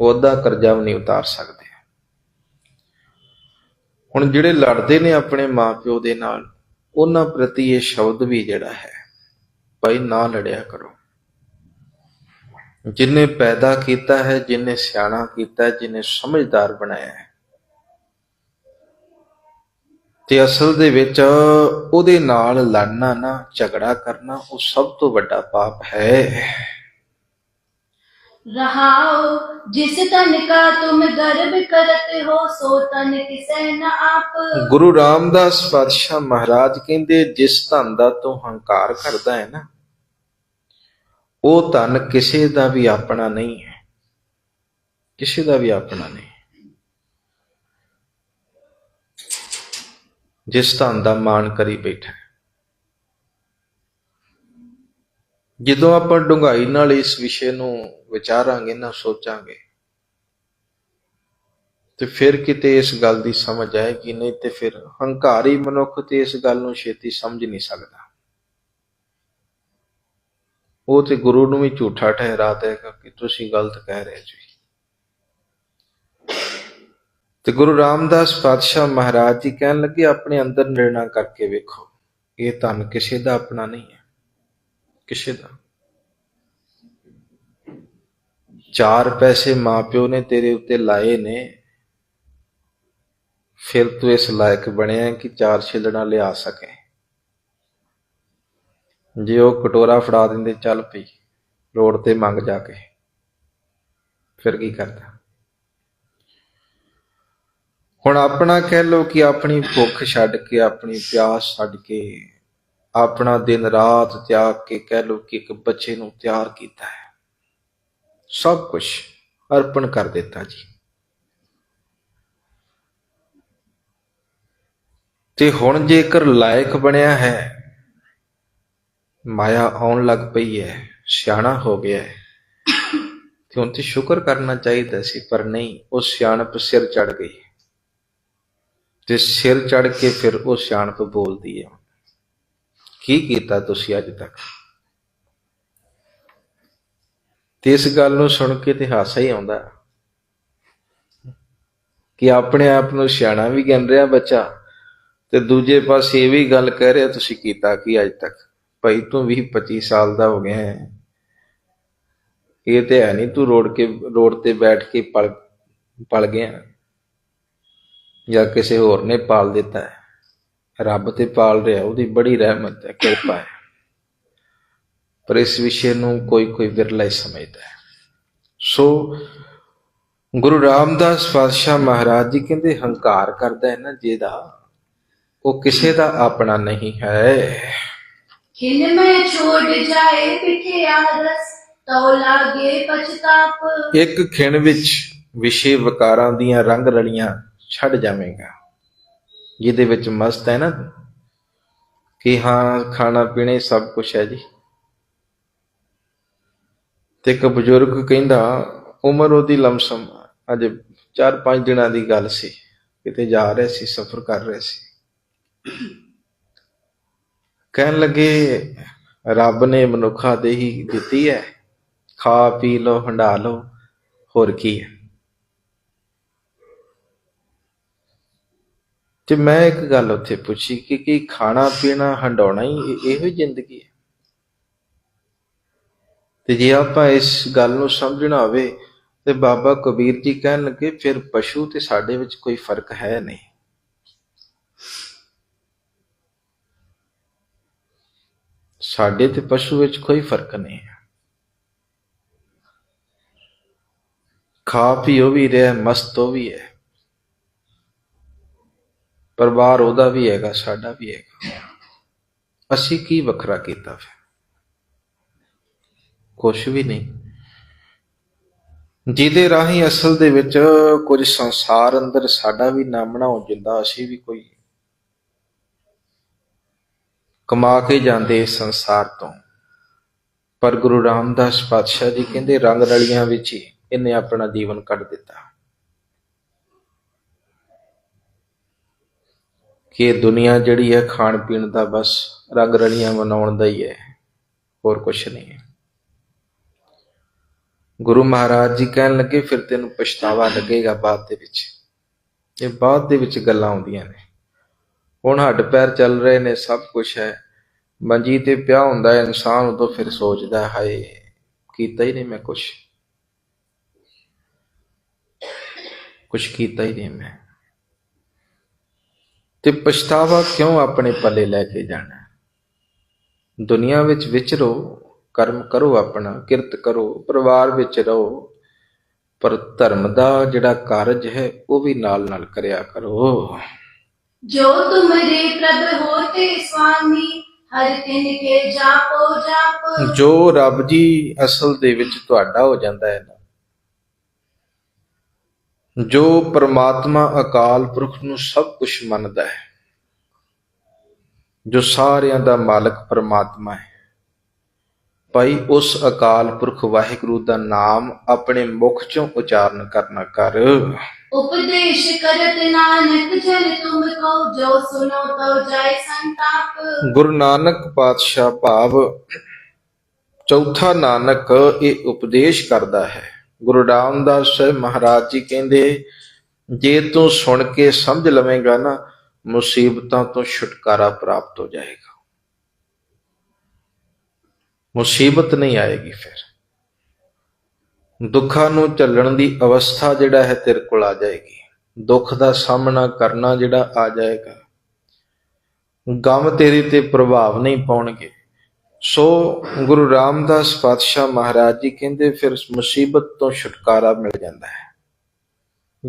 ਉਹਦਾ ਕਰਜ਼ਾ ਵੀ ਨਹੀਂ ਉਤਾਰ ਸਕਦੇ। ਹੁਣ ਜਿਹੜੇ ਲੜਦੇ ਨੇ ਆਪਣੇ ਮਾਪਿਓ ਦੇ ਨਾਲ, ਉਹਨਾਂ ਪ੍ਰਤੀ ਇਹ ਸ਼ਬਦ ਵੀ ਜਿਹੜਾ ਹੈ, ਭਾਈ ਨਾ ਲੜਿਆ ਕਰੋ। ਜਿਨੇ ਪੈਦਾ ਕੀਤਾ ਹੈ, ਜਿਨੇ ਸਿਆਣਾ ਕੀਤਾ ਹੈ, ਜਿਨੇ ਸਮਝਦਾਰ ਬਣਾਇਆ ਹੈ ਤੇ ਅਸਲ ਦੇ ਵਿੱਚ ਉਹਦੇ ਨਾਲ ਲੜਨਾ ਨਾ ਝਗੜਾ ਕਰਨਾ ਉਹ ਸਭ ਤੋਂ ਵੱਡਾ ਪਾਪ ਹੈ। ਰਹਾਓ ਜਿਸ ਤਨ ਕਾ ਤੁਮ ਗਰਭ ਕਰਤੇ ਹੋ ਸੋ ਤਨ ਕਿਸੈ ਨ ਆਪ। ਗੁਰੂ ਰਾਮਦਾਸ ਪਾਤਸ਼ਾਹ ਮਹਾਰਾਜ ਕਹਿੰਦੇ ਜਿਸ ਧਨ ਦਾ ਤੂੰ ਹੰਕਾਰ ਕਰਦਾ ਹੈ ਨਾ ਉਹ ਧਨ ਕਿਸੇ ਦਾ ਵੀ ਆਪਣਾ ਨਹੀਂ ਹੈ। ਕਿਸੇ ਦਾ ਵੀ ਆਪਣਾ ਨਹੀਂ। ਜਿਸ ਧਨ ਦਾ ਮਾਣ ਕਰੀ ਬੈਠਾ ਜਦੋਂ ਆਪਾਂ ਡੂੰਘਾਈ ਨਾਲ ਇਸ ਵਿਸ਼ੇ ਨੂੰ ਵਿਚਾਰਾਂਗੇ ਨਾ ਸੋਚਾਂਗੇ, ਤੇ ਫਿਰ ਕਿਤੇ ਇਸ ਗੱਲ ਦੀ ਸਮਝ ਆਏਗੀ, ਨਹੀਂ ਤੇ ਫਿਰ ਹੰਕਾਰੀ ਮਨੁੱਖ ਤੇ ਇਸ ਗੱਲ ਨੂੰ ਛੇਤੀ ਸਮਝ ਨਹੀਂ ਸਕਦਾ। ਉਹ ਤੇ ਗੁਰੂ ਨੂੰ ਵੀ ਝੂਠਾ ਠਹਿਰਾ ਦੇਗਾ ਕਿ ਤੁਸੀਂ ਗਲਤ ਕਹਿ ਰਹੇ ਜੀ। ਤੇ ਗੁਰੂ ਰਾਮਦਾਸ ਪਾਤਸ਼ਾਹ ਮਹਾਰਾਜ ਜੀ ਕਹਿਣ ਲੱਗੇ, ਆਪਣੇ ਅੰਦਰ ਨਿਰਣਾ ਕਰਕੇ ਵੇਖੋ, ਇਹ ਧਨ ਕਿਸੇ ਦਾ ਆਪਣਾ ਨਹੀਂ ਹੈ, ਕਿਸੇ ਦਾ। ਚਾਰ ਪੈਸੇ ਮਾਪਿਓ ਨੇ ਤੇਰੇ ਉੱਤੇ ਲਾਏ ਨੇ, ਫਿਰ ਤੂੰ ਇਸ ਲਾਇਕ ਬਣਿਆ ਕਿ ਚਾਰ ਛਿਲਣਾ ਲਿਆ ਸਕੇ। ਜੇ ਉਹ ਕਟੋਰਾ ਫੜਾ ਦਿੰਦੇ, ਚੱਲ ਪਈ ਰੋਡ ਤੇ ਮੰਗ ਜਾ ਕੇ, ਫਿਰ ਕੀ ਕਰਦਾ? ਹੁਣ ਆਪਣਾ ਕਹਿ ਲੋ ਕਿ ਆਪਣੀ ਭੁੱਖ ਛੱਡ ਕੇ, ਆਪਣੀ ਪਿਆਸ ਛੱਡ ਕੇ, ਆਪਣਾ ਦਿਨ ਰਾਤ ਤਿਆਗ ਕੇ ਕਹਿ ਲੋ ਕਿ ਇੱਕ ਬੱਚੇ ਨੂੰ ਤਿਆਰ ਕੀਤਾ ਹੈ। ਸਭ ਕੁਝ ਅਰਪਣ ਕਰ ਦਿੱਤਾ ਜੀ। ਤੇ ਹੁਣ ਜੇਕਰ ਲਾਇਕ ਬਣਿਆ ਹੈ, ਮਾਇਆ ਆਉਣ ਲੱਗ ਪਈ ਹੈ, ਸਿਆਣਾ ਹੋ ਗਿਆ ਹੈ। ਤੇ ਹੁਣ ਤੇ ਸ਼ੁਕਰ ਕਰਨਾ ਚਾਹੀਦਾ ਸੀ, ਪਰ ਨਹੀਂ, ਉਹ ਸਿਆਣਪ ਸਿਰ ਚੜ ਗਈ। ਤੇ ਸਿਰ ਚੜ ਕੇ ਫਿਰ ਉਹ ਸਿਆਣਪ ਬੋਲਦੀ ਹੈ, ਕੀ ਕੀਤਾ ਤੁਸੀਂ ਅੱਜ ਤੱਕ? ਤੇ ਇਸ ਗੱਲ ਨੂੰ ਸੁਣ ਕੇ ਤੇ ਹਾਸਾ ਹੀ ਆਉਂਦਾ ਕਿ ਆਪਣੇ ਆਪ ਨੂੰ ਸਿਆਣਾ ਵੀ ਗਿਣ ਰਿਹਾ ਬੱਚਾ ਤੇ ਦੂਜੇ ਪਾਸੇ ਇਹ ਵੀ ਗੱਲ ਕਹਿ ਰਿਹਾ, ਤੁਸੀਂ ਕੀਤਾ ਕੀ ਅੱਜ ਤੱਕ? ਭਾਈ ਤੂੰ 20 25 ਸਾਲ ਦਾ ਹੋ ਗਿਆ ਹੈ। ਇਹ ਤੇ ਹੈ ਨਹੀਂ ਤੂੰ ਰੋਡ ਕੇ, ਰੋਡ ਤੇ ਬੈਠ ਕੇ ਪਲ ਪਲ ਗਿਆ ਜਾਂ ਕਿਸੇ ਹੋਰ ਨੇ ਪਾਲ ਦਿੱਤਾ ਹੈ। ਰੱਬ ਤੇ ਪਾਲ ਰਿਹਾ ਉਹਦੀ ਬੜੀ ਰਹਿਮਤ ਹੈ ਕਿਰਪਾ ਹੈ। ਪਰ ਇਸ ਵਿਸ਼ੇ ਨੂੰ ਕੋਈ ਕੋਈ ਵਿਰਲਾ ਹੀ ਸਮਝਦਾ ਹੈ। ਸੋ ਗੁਰੂ ਰਾਮਦਾਸ ਪਾਤਸ਼ਾਹ ਮਹਾਰਾਜ ਜੀ ਕਹਿੰਦੇ ਹੰਕਾਰ ਕਰਦਾ ਹੈ ਨਾ ਜਿਹਦਾ ਉਹ ਕਿਸੇ ਦਾ ਆਪਣਾ ਨਹੀਂ ਹੈ। ਖਿਲ ਮੈਂ ਛੋੜ ਜਾਏ ਪਿੱਠੇ ਆਦਸ ਤੋ ਲਾਗੇ ਪਛਤਾਪ। ਇੱਕ ਖਿਣ ਵਿੱਚ ਵਿਸ਼ੇ ਵਕਾਰਾਂ ਦੀਆਂ ਰੰਗ ਰਲੀਆਂ ਛੱਡ ਜਾਵੇਂਗਾ। ਜਿਹਦੇ ਵਿੱਚ ਮਸਤ ਹੈ ਨਾ? ਕਿ ਹਾਂ, ਖਾਣਾ ਪੀਣਾ ਸਭ ਕੁਝ ਹੈ ਜੀ। ਤੇ ਇੱਕ ਬਜ਼ੁਰਗ ਕਹਿੰਦਾ, ਉਮਰ ਉਹਦੀ ਲਮਸਮ, ਅਜੇ 4-5 ਦਿਨਾਂ ਦੀ ਗੱਲ ਸੀ। ਕਿਤੇ ਜਾ ਰਹੇ ਸੀ, ਸਫ਼ਰ ਕਰ ਰਹੇ ਸੀ। ਕਹਿਣ ਲੱਗੇ, ਰੱਬ ਨੇ ਮਨੁੱਖਾ ਦੇਹੀ ਦਿੱਤੀ ਹੈ। ਖਾ ਪੀ ਲੋ ਹੰਡਾ ਲੋ ਹੋਰ ਕੀ ਹੈ? ਤੇ ਮੈਂ ਇੱਕ ਗੱਲ ਉੱਥੇ ਪੁੱਛੀ ਕਿ ਕੀ ਖਾਣਾ ਪੀਣਾ ਹੰਡਾਉਣਾ ਹੀ ਇਹੋ ਹੀ ਜ਼ਿੰਦਗੀ ਹੈ। ਤੇ ਜੇ ਆਪਾਂ ਇਸ ਗੱਲ ਨੂੰ ਸਮਝਣਾ ਹੋਵੇ ਤੇ ਬਾਬਾ ਕਬੀਰ ਜੀ ਕਹਿਣ ਲੱਗੇ, ਫਿਰ ਪਸ਼ੂ ਤੇ ਸਾਡੇ ਵਿੱਚ ਕੋਈ ਫ਼ਰਕ ਹੈ ਨਹੀਂ। ਸਾਡੇ ਤੇ ਪਸ਼ੂ ਵਿੱਚ ਕੋਈ ਫ਼ਰਕ ਨਹੀਂ ਹੈ। ਖਾ ਪੀ ਉਹ ਵੀ ਰਿਹਾ, ਮਸਤ ਉਹ ਵੀ ਹੈ। ਪਰਿਵਾਰ ਉਹਦਾ ਵੀ ਹੈਗਾ, ਸਾਡਾ ਵੀ ਹੈਗਾ। ਅਸੀਂ ਕੀ ਵੱਖਰਾ ਕੀਤਾ ਫਿਰ? ਕੁਛ ਵੀ ਨਹੀਂ। ਜਿਹਦੇ ਰਾਹੀਂ ਅਸਲ ਦੇ ਵਿੱਚ ਕੁਝ ਸੰਸਾਰ ਅੰਦਰ ਸਾਡਾ ਵੀ ਨਾਮ ਬਣਾਉ ਜਿੰਦਾ ਅਸੀਂ ਵੀ ਕੋਈ ਕਮਾ ਕੇ ਜਾਂਦੇ ਇਸ ਸੰਸਾਰ ਤੋਂ। ਪਰ ਗੁਰੂ ਰਾਮਦਾਸ ਪਾਤਸ਼ਾਹ ਜੀ ਕਹਿੰਦੇ, ਰੰਗ ਰਲੀਆਂ ਵਿੱਚ ਹੀ ਇਹਨੇ ਆਪਣਾ ਜੀਵਨ ਕੱਢ ਦਿੱਤਾ। ਕਿ ਇਹ ਦੁਨੀਆ ਜਿਹੜੀ ਹੈ ਖਾਣ ਪੀਣ ਦਾ ਬਸ ਰੰਗ ਰਲੀਆਂ ਮਨਾਉਣ ਦਾ ਹੀ ਹੈ। ਹੋਰ ਕੁਝ ਨਹੀਂ ਹੈ। ਗੁਰੂ ਮਹਾਰਾਜ ਜੀ ਕਹਿਣ ਲੱਗੇ, ਫਿਰ ਤੈਨੂੰ ਪਛਤਾਵਾ ਲੱਗੇਗਾ ਬਾਅਦ ਦੇ ਵਿੱਚ। ਇਹ ਬਾਅਦ ਦੇ ਵਿੱਚ ਗੱਲਾਂ ਆਉਂਦੀਆਂ ਨੇ। ਹੁਣ ਹੱਡ ਪੈਰ ਚੱਲ ਰਹੇ ਨੇ, ਸਭ ਕੁਝ ਹੈ। ਮੰਜੀ ਤੇ ਪਿਆ ਹੁੰਦਾ ਹੈ, ਇਨਸਾਨ ਉਦੋਂ ਫਿਰ ਸੋਚਦਾ ਹਾਏ, ਕੀਤਾ ਹੀ ਨਹੀਂ ਮੈਂ ਕੁਝ ਕੁਝ ਕੀਤਾ ਹੀ ਨਹੀਂ ਮੈਂ। ਤੇ ਪਛਤਾਵਾ ਕਿਉਂ ਆਪਣੇ ਪੱਲੇ ਲੈ ਕੇ ਜਾਣਾ? ਦੁਨੀਆ ਵਿੱਚ ਵਿਚਰੋ ਕਰਮ ਕਰੋ ਆਪਣਾ ਕਿਰਤ ਕਰੋ ਪਰਿਵਾਰ ਵਿੱਚ ਰਹੋ ਪਰ ਧਰਮ ਦਾ ਜਿਹੜਾ ਕਾਰਜ ਹੈ ਉਹ ਵੀ ਨਾਲ ਨਾਲ ਕਰਿਆ ਕਰੋ ਜੋ ਤੁਮਰੇ ਪ੍ਰਭ ਹੋਤੇ ਸੁਆਮੀ ਹਰ ਤਿਨ ਕੇ ਜਾਪੋ ਜਾਪ ਜੋ ਰੱਬ ਜੀ ਅਸਲ ਦੇ ਵਿੱਚ ਤੁਹਾਡਾ ਹੋ ਜਾਂਦਾ ਹੈ ਨਾ ਜੋ ਪ੍ਰਮਾਤਮਾ ਅਕਾਲ ਪੁਰਖ ਨੂੰ ਸਭ ਕੁਝ ਮੰਨਦਾ ਹੈ ਜੋ ਸਾਰਿਆਂ ਦਾ ਮਾਲਕ ਪ੍ਰਮਾਤਮਾ ਹੈ ਭਾਈ ਉਸ ਅਕਾਲ ਪੁਰਖ ਵਾਹਿਗੁਰੂ ਦਾ ਨਾਮ ਆਪਣੇ ਮੁਖ ਚੋਂ ਉਚਾਰਨ ਕਰਨਾ ਕਰ। ਉਪਦੇਸ਼ ਕਰਤ ਨਾਨਕ ਜਨ ਤੁਮ ਕੋ ਜੋ ਸੁਨੋ ਤੋ ਜਾਏ ਸੰਤਾਪ। ਗੁਰੂ ਨਾਨਕ ਪਾਤਸ਼ਾਹ ਭਾਵ ਚੌਥਾ ਨਾਨਕ ਇਹ ਉਪਦੇਸ਼ ਕਰਦਾ ਹੈ। ਗੁਰੂ ਰਾਮਦਾਸ ਸਾਹਿਬ ਮਹਾਰਾਜ ਜੀ ਕਹਿੰਦੇ, ਜੇ ਤੂੰ ਸੁਣ ਕੇ ਸਮਝ ਲਵੇਂਗਾ ਨਾ, ਮੁਸੀਬਤਾਂ ਤੋਂ ਛੁਟਕਾਰਾ ਪ੍ਰਾਪਤ ਹੋ ਜਾਏਗਾ। ਮੁਸੀਬਤ ਨਹੀਂ ਆਏਗੀ ਫਿਰ। ਦੁੱਖਾਂ ਨੂੰ ਝੱਲਣ ਦੀ ਅਵਸਥਾ ਜਿਹੜਾ ਹੈ ਤੇਰੇ ਕੋਲ ਆ ਜਾਏਗੀ। ਦੁੱਖ ਦਾ ਸਾਹਮਣਾ ਕਰਨਾ ਜਿਹੜਾ ਆ ਜਾਏਗਾ। ਗਮ ਤੇਰੇ ਤੇ ਪ੍ਰਭਾਵ ਨਹੀਂ ਪਾਉਣਗੇ। ਸੋ ਗੁਰੂ ਰਾਮਦਾਸ ਪਾਤਸ਼ਾਹ ਮਹਾਰਾਜ ਜੀ ਕਹਿੰਦੇ, ਫਿਰ ਮੁਸੀਬਤ ਤੋਂ ਛੁਟਕਾਰਾ ਮਿਲ ਜਾਂਦਾ ਹੈ।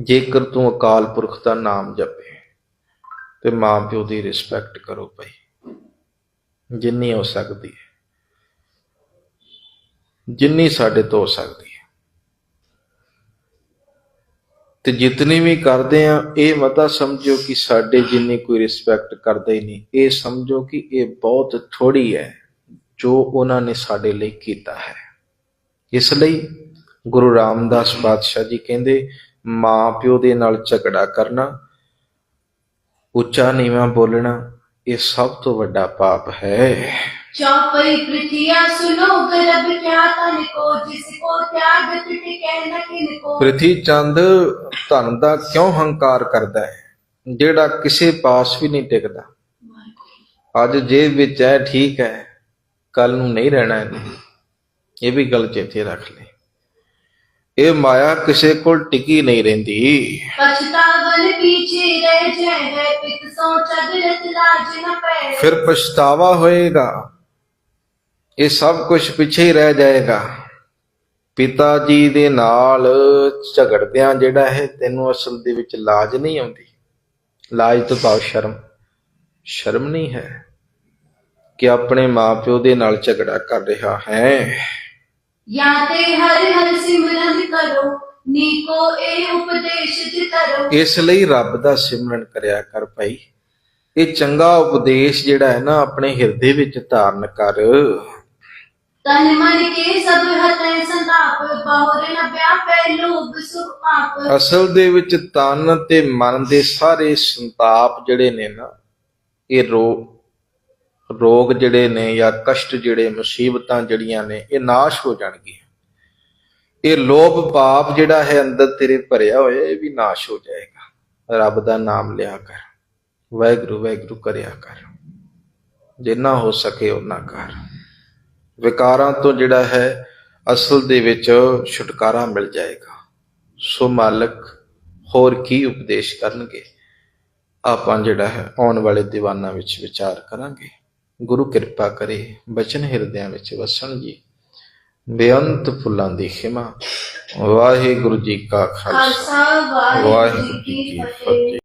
ਜੇਕਰ ਤੂੰ ਅਕਾਲ ਪੁਰਖ ਦਾ ਨਾਮ ਜਪੇ, ਤੇ ਮਾਂ ਪਿਓ ਦੀ ਰਿਸਪੈਕਟ ਕਰੋ ਭਾਈ। ਜਿੰਨੀ ਹੋ ਸਕਦੀ ਹੈ। ਜਿੰਨੀ ਸਾਡੇ ਤੋਂ ਹੋ ਸਕਦੀ ਹੈ। ਤੇ ਜਿਤਨੀ ਵੀ ਕਰਦੇ ਆ, ਇਹ ਮਤਾ ਸਮਝੋ ਕਿ ਸਾਡੇ ਜਿੰਨੀ ਕੋਈ ਰਿਸਪੈਕਟ ਕਰਦਾ ਹੀ ਨਹੀਂ। ਇਹ ਸਮਝੋ ਕਿ ਇਹ ਬਹੁਤ ਥੋੜੀ ਹੈ। ਜੋ ਉਹਨਾਂ ਨੇ ਸਾਡੇ ਲਈ ਕੀਤਾ ਹੈ ਇਸ ਲਈ ਗੁਰੂ ਰਾਮਦਾਸ ਪਾਤਸ਼ਾਹ ਜੀ ਕਹਿੰਦੇ ਮਾਂ ਪਿਓ ਦੇ ਨਾਲ ਝਗੜਾ ਕਰਨਾ ਉੱਚਾ ਨੀਵਾਂ ਬੋਲਣਾ ਇਹ ਸਭ ਤੋਂ ਵੱਡਾ ਪਾਪ ਹੈ चौपई पृथ्विया सुनो गर्भ क्या तन को जिसको त्याग टिके न किनको ਪ੍ਰਿਥੀ ਚੰਦ ਧਨ ਦਾ ਕਿਉਂ ਹੰਕਾਰ ਕਰਦਾ ਹੈ ਜਿਹੜਾ ਕਿਸੇ ਪਾਸ ਵੀ ਨਹੀਂ ਟਿਕਦਾ ਅੱਜ ਜੇਬ ਵਿੱਚ ਹੈ ਠੀਕ ਹੈ ਕੱਲ ਨੂੰ ਨਹੀਂ ਰਹਿਣਾ ਇਹਨੇ। ਇਹ ਵੀ ਗੱਲ ਚੇਤੇ ਰੱਖ ਲੈ। ਇਹ ਮਾਇਆ ਕਿਸੇ ਕੋਲ ਟਿੱਕੀ ਨਹੀਂ ਰਹਿੰਦੀ। ਫਿਰ ਪਛਤਾਵਾ ਹੋਏਗਾ। ਇਹ ਸਭ ਕੁਝ ਪਿੱਛੇ ਹੀ ਰਹਿ ਜਾਏਗਾ। ਪਿਤਾ ਜੀ ਦੇ ਨਾਲ ਝਗੜਦਿਆਂ ਜਿਹੜਾ ਹੈ ਤੈਨੂੰ ਅਸਲ ਦੇ ਵਿੱਚ ਲਾਜ ਨਹੀਂ ਆਉਂਦੀ। ਲਾਜ ਤੋਂ ਭਾਵ ਸ਼ਰਮ। ਸ਼ਰਮ ਨਹੀਂ ਹੈ। ਕਿ ਆਪਣੇ ਮਾਪਿਓ ਦੇ ਨਾਲ ਝਗੜਾ ਕਰ ਰਿਹਾ ਹੈ। ਜਾਂ ਤੇ ਹਰ ਹਰ ਸਿਮਰਨ ਕਰੋ ਨੀਕੋ ਇਹ ਉਪਦੇਸ਼ ਧਰੋ ਇਸ ਲਈ ਰੱਬ ਦਾ ਸਿਮਰਨ ਕਰਿਆ ਕਰ ਭਾਈ। ਇਹ ਚੰਗਾ ਉਪਦੇਸ਼ ਜਿਹੜਾ ਹੈ ਨਾ ਆਪਣੇ ਹਿਰਦੇ ਵਿੱਚ ਧਾਰਨ ਕਰ। ਤਨ ਮਨ ਕੇ ਸਭ ਹਤੈ ਸੰਤਾਪ ਬਹੁਰੇ ਨ ਪਿਆ ਪਹਿਲੂ ਬਿਸੁਖ ਪਾਪ ਅਸਲ ਦੇ ਵਿੱਚ ਤਨ ਤੇ ਮਨ ਦੇ ਸਾਰੇ ਸੰਤਾਪ ਜਿਹੜੇ ਨੇ ਨਾ ਇਹ ਰੋ ਰੋਗ ਜਿਹੜੇ ਨੇ ਜਾਂ ਕਸ਼ਟ ਜਿਹੜੇ, ਮੁਸੀਬਤਾਂ ਜਿਹੜੀਆਂ ਨੇ, ਇਹ ਨਾਸ਼ ਹੋ ਜਾਣਗੀਆਂ। ਇਹ ਲੋਭ ਪਾਪ ਜਿਹੜਾ ਹੈ ਅੰਦਰ ਤੇਰੇ ਭਰਿਆ ਹੋਇਆ, ਇਹ ਵੀ ਨਾਸ਼ ਹੋ ਜਾਏਗਾ। ਰੱਬ ਦਾ ਨਾਮ ਲਿਆ ਕਰ। ਵਾਹਿਗੁਰੂ ਵਾਹਿਗੁਰੂ ਕਰਿਆ ਕਰ। ਜਿੰਨਾ ਹੋ ਸਕੇ ਉਹਨਾਂ ਕਰ। ਵਿਕਾਰਾਂ ਤੋਂ ਜਿਹੜਾ ਹੈ, ਅਸਲ ਦੇ ਵਿੱਚ ਛੁਟਕਾਰਾ ਮਿਲ ਜਾਏਗਾ। ਸੋ ਮਾਲਕ, ਹੋਰ ਕੀ ਉਪਦੇਸ਼ ਕਰਨਗੇ? ਆਪਾਂ ਜਿਹੜਾ ਹੈ, ਆਉਣ ਵਾਲੇ ਦੀਵਾਨਾਂ ਵਿੱਚ ਵਿਚਾਰ ਕਰਾਂਗੇ। ਗੁਰੂ ਕਿਰਪਾ ਕਰੇ ਬਚਨ ਹਿਰਦਿਆਂ ਵਿੱਚ ਵਸਣ ਜੀ। ਬੇਅੰਤ ਫੁੱਲਾਂ ਦੀ ਖਿਮਾ। ਵਾਹਿਗੁਰੂ ਜੀ ਕਾ ਖਾਲਸਾ। ਵਾਹਿਗੁਰੂ ਜੀ ਕੀ ਫਤਿਹ।